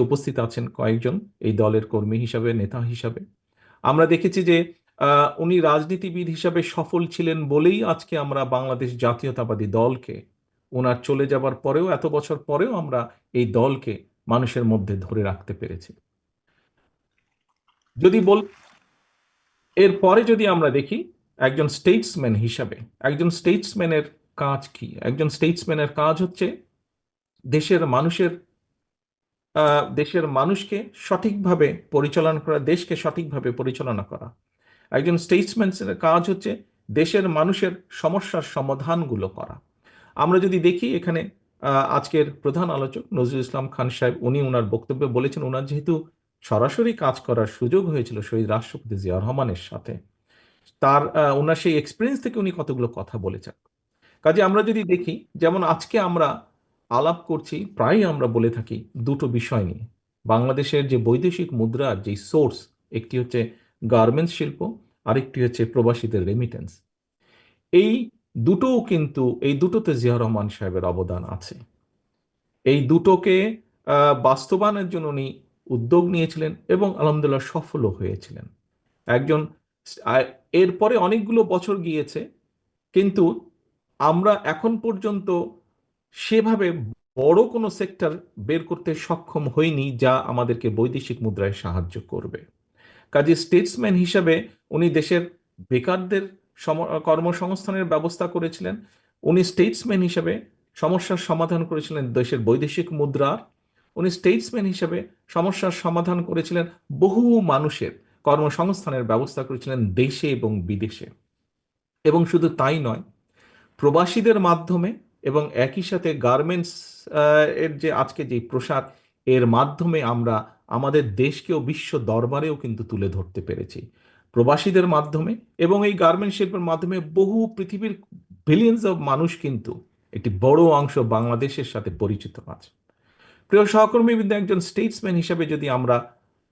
উপস্থিত আছেন কয়েকজন এই দলের কর্মী হিসাবে, নেতা হিসাবে। আমরা দেখেছি যে উনি রাজনীতিবিদ হিসাবে সফল ছিলেন বলেই আজকে আমরা বাংলাদেশ জাতীয়তাবাদী দলকে ওনার চলে যাবার পরেও, এত বছর পরেও আমরা এই দলকে মানুষের মধ্যে ধরে রাখতে পেরেছি। যদি বল, এরপরে যদি আমরা দেখি, একজন স্টেটসম্যান হিসাবে, একজন স্টেটসম্যানের কাজ কি? একজন স্টেটসম্যানের কাজ হচ্ছে দেশের মানুষের দেশের মানুষকে সঠিকভাবে পরিচালনা করা, দেশকে সঠিকভাবে পরিচালনা করা। একজন স্টেটসম্যানের কাজ হচ্ছে দেশের মানুষের সমস্যার সমাধানগুলো করা। আমরা যদি দেখি এখানে আজকের প্রধান আলোচক নজরুল ইসলাম খান সাহেব, উনি ওনার বক্তব্যে বলেছেন ওনার যেহেতু সরাসরি কাজ করার সুযোগ হয়েছিল শহীদ রাষ্ট্রপতি জিয়া রহমানের সাথে, তার ওনার সেই এক্সপিরিয়েন্স থেকে উনি কতগুলো কথা বলেছেন। কাজে আমরা যদি দেখি, যেমন আজকে আমরা আলাপ করছি প্রায় আমরা বলে থাকি দুটো বিষয় নিয়ে। বাংলাদেশের যে বৈদেশিক মুদ্রার যে সোর্স, একটি হচ্ছে গার্মেন্টস শিল্প, আরেকটি হচ্ছে প্রবাসীদের রেমিটেন্স এই দুটোও কিন্তু, এই দুটোতে জিয়া রহমান সাহেবের অবদান আছে। এই দুটোকে বাস্তবায়নের জন্য উনি উদ্যোগ নিয়েছিলেন এবং আলহামদুলিল্লাহ সফলও হয়েছিলেন। একজন এরপরে অনেকগুলো বছর গিয়েছে, কিন্তু আমরা এখন পর্যন্ত সেভাবে বড় কোনো সেক্টর বের করতে সক্ষম হয়নি যা আমাদেরকে বৈদেশিক মুদ্রায় সাহায্য করবে। কাজে স্টেটসম্যান হিসাবে উনি দেশের বেকারদের কর্মসংস্থানের ব্যবস্থা করেছিলেন। উনি স্টেটসম্যান হিসাবে সমস্যার সমাধান করেছিলেন দেশের বৈদেশিক মুদ্রার। উনি স্টেটসম্যান হিসেবে সমস্যার সমাধান করেছিলেন বহু মানুষের কর্মসংস্থানের ব্যবস্থা করেছিলেন দেশে এবং বিদেশে। এবং শুধু তাই নয়, প্রবাসীদের মাধ্যমে এবং একই সাথে গার্মেন্টস এর যে আজকে যে প্রসার এর মাধ্যমে আমরা আমাদের দেশকেও, বিশ্ব দরবারেও কিন্তু তুলে ধরতে পেরেছি। প্রবাসীদের মাধ্যমে এবং এই গার্মেন্ট শিল্পের মাধ্যমে বহু পৃথিবীর বিলিয়ন্স অফ মানুষ কিন্তু একটি বড় অংশ বাংলাদেশের সাথে পরিচিত আছে। প্রিয় সহকর্মীবৃন্দ একজন স্টেটসম্যান হিসেবে যদি আমরা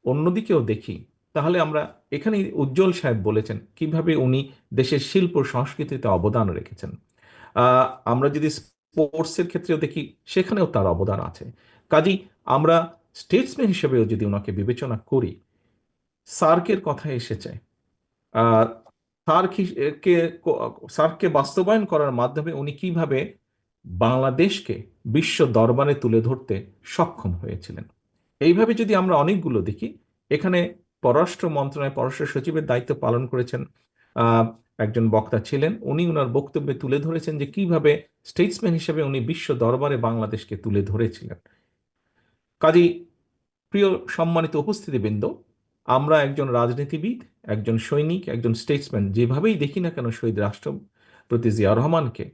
অন্যদিকেও দেখি, তাহলে আমরা এখানে উজ্জ্বল সাহেব বলেছেন কীভাবে উনি দেশের শিল্প সংস্কৃতিতে অবদান রেখেছেন। আমরা যদি স্পোর্টসের ক্ষেত্রেও দেখি, সেখানেও তার অবদান আছে। কাজী আমরা স্টেটসম্যান হিসেবেও যদি ওনাকে বিবেচনা করি, সার্কের কথা এসেছে। সার্ককে সার্ককে বাস্তবায়ন করার মাধ্যমে উনি কীভাবে বাংলাদেশকে বিশ্ব দরবারে তুলে ধরতে সক্ষম হয়েছিলেন। এইভাবে যদি আমরা অনেকগুলো দেখি, এখানে পররাষ্ট্র মন্ত্রণালয়, পররাষ্ট্র সচিবের দায়িত্ব পালন করেছেন। একজন বক্তা ছিলেন, উনি ওনার বক্তব্যে তুলে ধরেছেন যে কীভাবে স্টেটসম্যান হিসেবে উনি বিশ্ব দরবারে বাংলাদেশকে তুলে ধরেছিলেন। কাজী প্রিয় সম্মানিত উপস্থিতিবৃন্দ, আমরা একজন রাজনীতিবিদ, একজন সৈনিক, একজন স্টেটসম্যান যেভাবেই দেখি না কেন শহীদ রাষ্ট্রপতি জিয়া রহমানকে,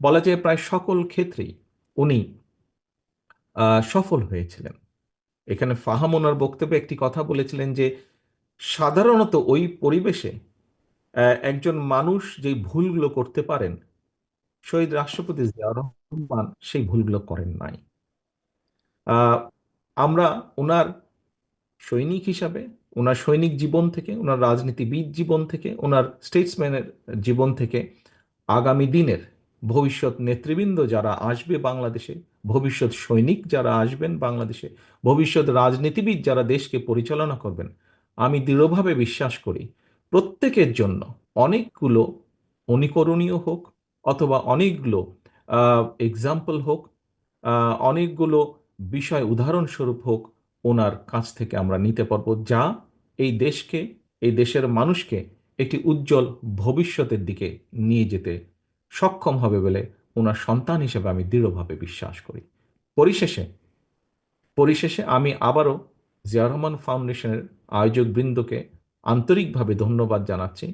বলা যায় প্রায় সকল ক্ষেত্রেই উনি সফল হয়েছিলেন। এখানে ফাহাম ওনার বক্তব্যে একটি কথা বলেছিলেন যে, সাধারণত ওই পরিবেশে একজন মানুষ যেই ভুলগুলো করতে পারেন, শহীদ রাষ্ট্রপতি জিয়া রহমান সেই ভুলগুলো করেন নাই। আমরা ওনার সৈনিক হিসাবে ওনার সৈনিক জীবন থেকে ওনার রাজনীতিবিদ জীবন থেকে ওনার স্টেটসম্যানের জীবন থেকে আগামী দিনের ভবিষ্যৎ নেতৃবৃন্দ যারা আসবে বাংলাদেশে, ভবিষ্যৎ সৈনিক যারা আসবেন বাংলাদেশে, ভবিষ্যৎ রাজনীতিবিদ যারা দেশকে পরিচালনা করবেন, আমি দৃঢ়ভাবে বিশ্বাস করি প্রত্যেকের জন্য অনেকগুলো অনুকরণীয় হোক অথবা অনেকগুলো এক্সাম্পল হোক অনেকগুলো বিষয় উদাহরণস্বরূপ হোক ওনার কাছ থেকে আমরা নিতে পারব, যা এই দেশকে, এই দেশের মানুষকে একটি উজ্জ্বল ভবিষ্যতের দিকে নিয়ে যেতে সক্ষম হবে বলে ওনার সন্তান হিসেবে আমি দৃঢ়ভাবে বিশ্বাস করি। পরিশেষে পরিশেষে আমি আবারও জিয়া রহমান ফাউন্ডেশনের আয়োজক বৃন্দকে আন্তরিকভাবে ধন্যবাদ জানাচ্ছি।